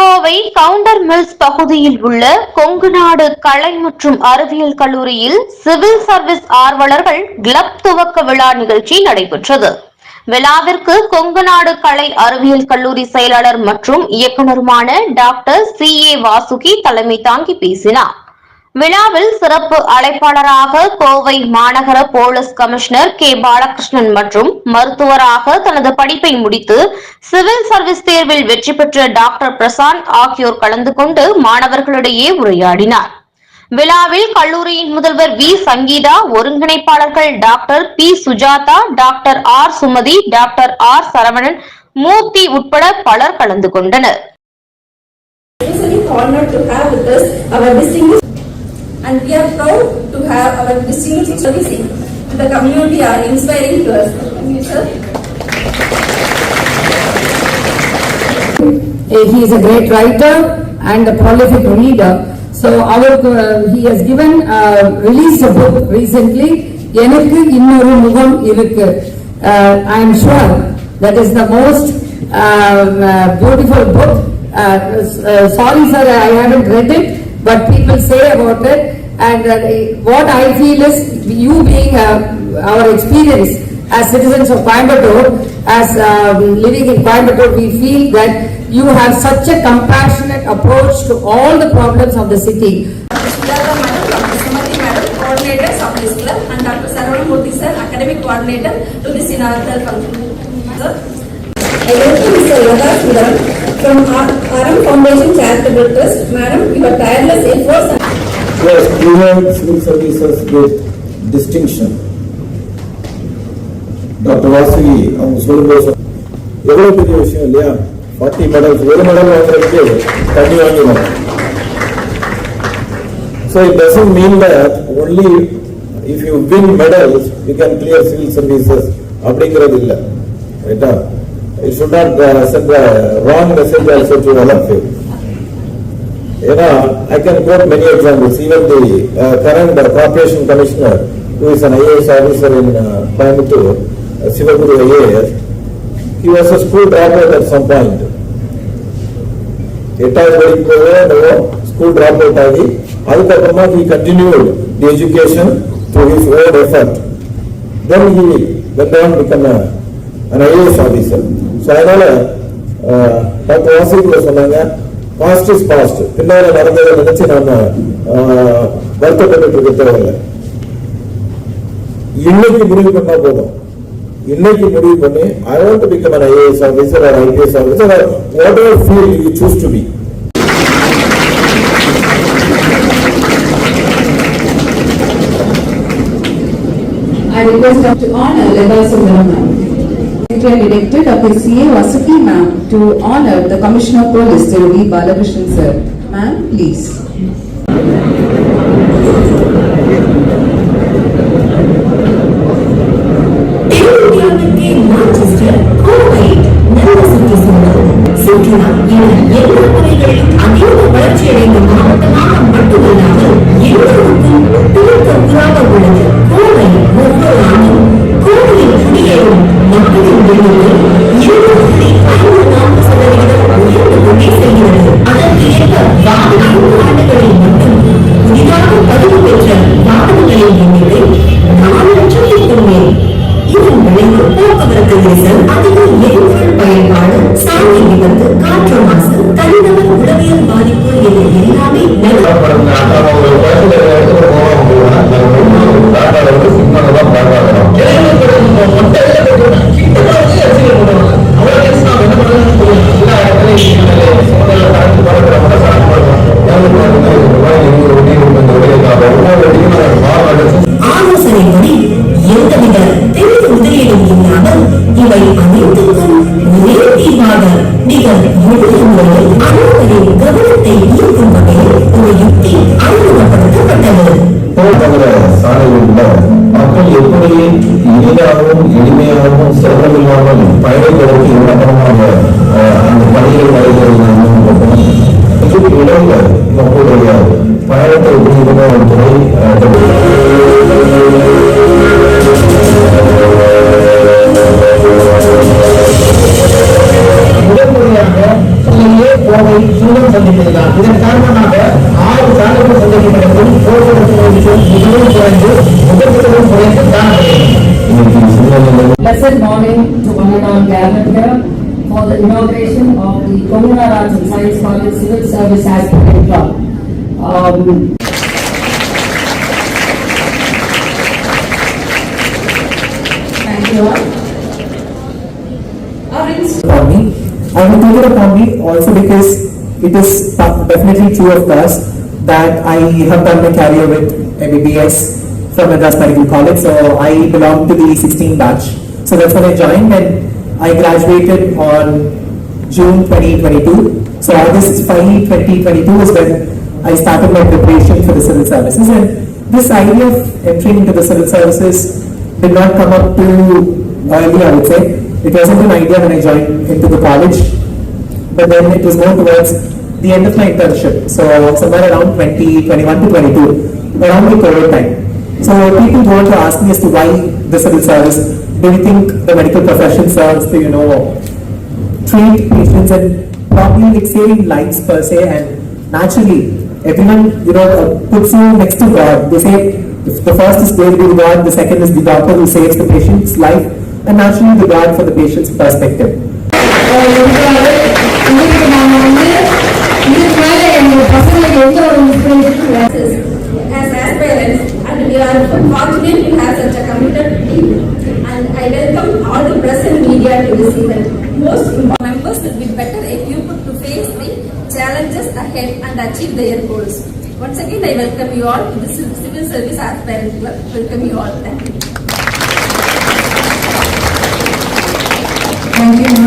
Kovai counter mills பகுதியில் உள்ள கொங்குநாடு கலை மற்றும் அறிவியல் கல்லூரியில் சிவில் சர்வீஸ் ஆர்வலர்கள் கிளப் துவக்க விழா நிகழ்ச்சி நடைபெற்றது. விழாவிற்கு கொங்குநாடு கலை அறிவியல் கல்லூரி செயலாளர் மற்றும் இயக்குநருமான டாக்டர் சி ஏ வாசுகி தலைமை தாங்கி பேசினார். விழாவில் சிறப்பு அழைப்பாளராக கோவை மாநகர போலீஸ் கமிஷனர் கே. பாலகிருஷ்ணன் மற்றும் மருத்துவராக தனது படிப்பை முடித்து சிவில் சர்வீஸ் தேர்வில் வெற்றி பெற்ற டாக்டர் பிரசாந்த் ஆகியோர் கலந்து கொண்டு மாணவர்களிடையே உரையாடினார். விழாவில் கல்லூரியின் முதல்வர் V. Sangeetha ஒருங்கிணைப்பாளர்கள் doctor P. Sujatha doctor R. Sumathi doctor R. Saravanan Murthy உட்பட பலர் கலந்து கொண்டனர். and we are proud to have our distinguished servicing to the community are inspiring to us. Thank you, sir. Uh, He is a great writer and a prolific reader. So our, uh, he has given, uh, released a book recently, எனக்கு இன்னொரு முகம் இருக்கு. Uh, I am sure that is the most um, uh, beautiful book. Uh, uh, sorry sir, I haven't read it, but people say about it. And uh, what I feel is, you being uh, our experience as citizens of Coimbatore, as um, living in Coimbatore, we feel that you have such a compassionate approach to all the problems of the city. Dr. Sujata madam, Dr. Sumati madam, coordinators of this club and Dr. Saravanan sir, academic coordinator to this inaugural function. Sir. I welcome Mr. Yada Sundaram from Aram Foundation Charitable Trust. Madam, your tireless efforts and Yes, cleared civil services with distinction. Doctor Vasuki அவங்க சொல்லும்போது சொ- எவ்வளவு பெரிய விஷயம் இல்லையா forty medals ஒரு medal வாங்குறதுக்கு தண்ணி வாங்கிடும் So it doesn't mean that only if you win medals, you can clear civil services அப்படிங்கிறது இல்ல ரைட்டா it should not uh, send a wrong message also to all of you. ஏன்னா I can quote many examples, even the uh, current uh, corporation commissioner, who is an IAS officer in uh, Coimbatore, uh, Sivaguru IAS, he was a school dropout at some point. எட்டாவது படிக்கும்போது என்னவோ school drop out ஆகி அதுக்கப்புறமா he continued the education through his own effort. Then he went on to become a, an IAS officer. So அதனால doctor வாசிக்குள்ள சொன்னாங்க Past is past பின்னால நடந்ததை நினைச்சு நாம வருத்தப்பட்டு இருக்க தேவையில்லை. இன்னைக்கு முடிவு பண்ணா போதும். இன்னைக்கு முடிவு பண்ணி I want to become an IAS officer or IPS officer or whatever feel you choose to be I request Dr. to honor Leda Sundaram ma'am. Secretary Director Dr. C. A. Vasuki ma'am to honor the Commissioner of Police Sir V. Balakrishnan sir. Ma'am, please. தென்னிந்தியாவிற்கே Manchester Kovai நல்ல சுற்றுச்சூழல் சுற்றுலா என எல்லா துறைகளிலும் அதீத வளர்ச்சியடைந்த மாவட்டமாக மட்டுமல்லாமல் எல்லோருக்கும் பிடித்த புறாக உள்ளது காற்று மாசு தனிநபர் உளவியல் பாதிப்பு என எல்லாமே எளிமையாகவும் எளிமையாகவும் செலவில்லாமல் பயணிப்பதற்கு இலக்கணமாக அந்த பணியில் நடைபெறும் இடையில நம்முடைய பயணத்தை புரிகிற ஒரு துறை கோவை சூழல் சந்திப்பதுதான். இதன் காரணமாக ஆறு சாலைகள் சந்திக்கப்பட்ட போது போக்குவரத்து மிகவும் குறைந்து முகத்துகளும் குறைந்து காணப்படுகிறது Blessed morning to one and all gathered here for the inauguration of the Komuna Arts and Science College Civil Service Aspirant Club. Um, Thank you all. Upon me. I will take it upon me also because it is definitely true of course that I have done my career with MBBS from Madras Medical College. So I belong to the 16 batch. So that's when I joined and I graduated on June 2022. So August 5, 2022 is when I started my preparation for the civil services and this idea of entering into the civil services did not come up too early, I would say. It wasn't an idea when I joined into the college, but then it was more towards the end of my internship. So somewhere around 20, 21 to 22, around the COVID time. So people want to ask me as to why the civil service. Do you think the medical profession serves to, you know, treat patients and probably like saving lives per se and naturally everyone, you know, puts you next to God. They say if the first is going to be God, the second is the doctor who saves the patient's life and naturally the God for the patient's perspective. As aspirants, are fortunate to have such a committed team. And I welcome all the press and media to this event. Most members will be better equipped to face the challenges ahead and achieve their goals. Once again, I welcome you all to the Civil Service Aspirant Club. Welcome you all. Thank you. Thank you.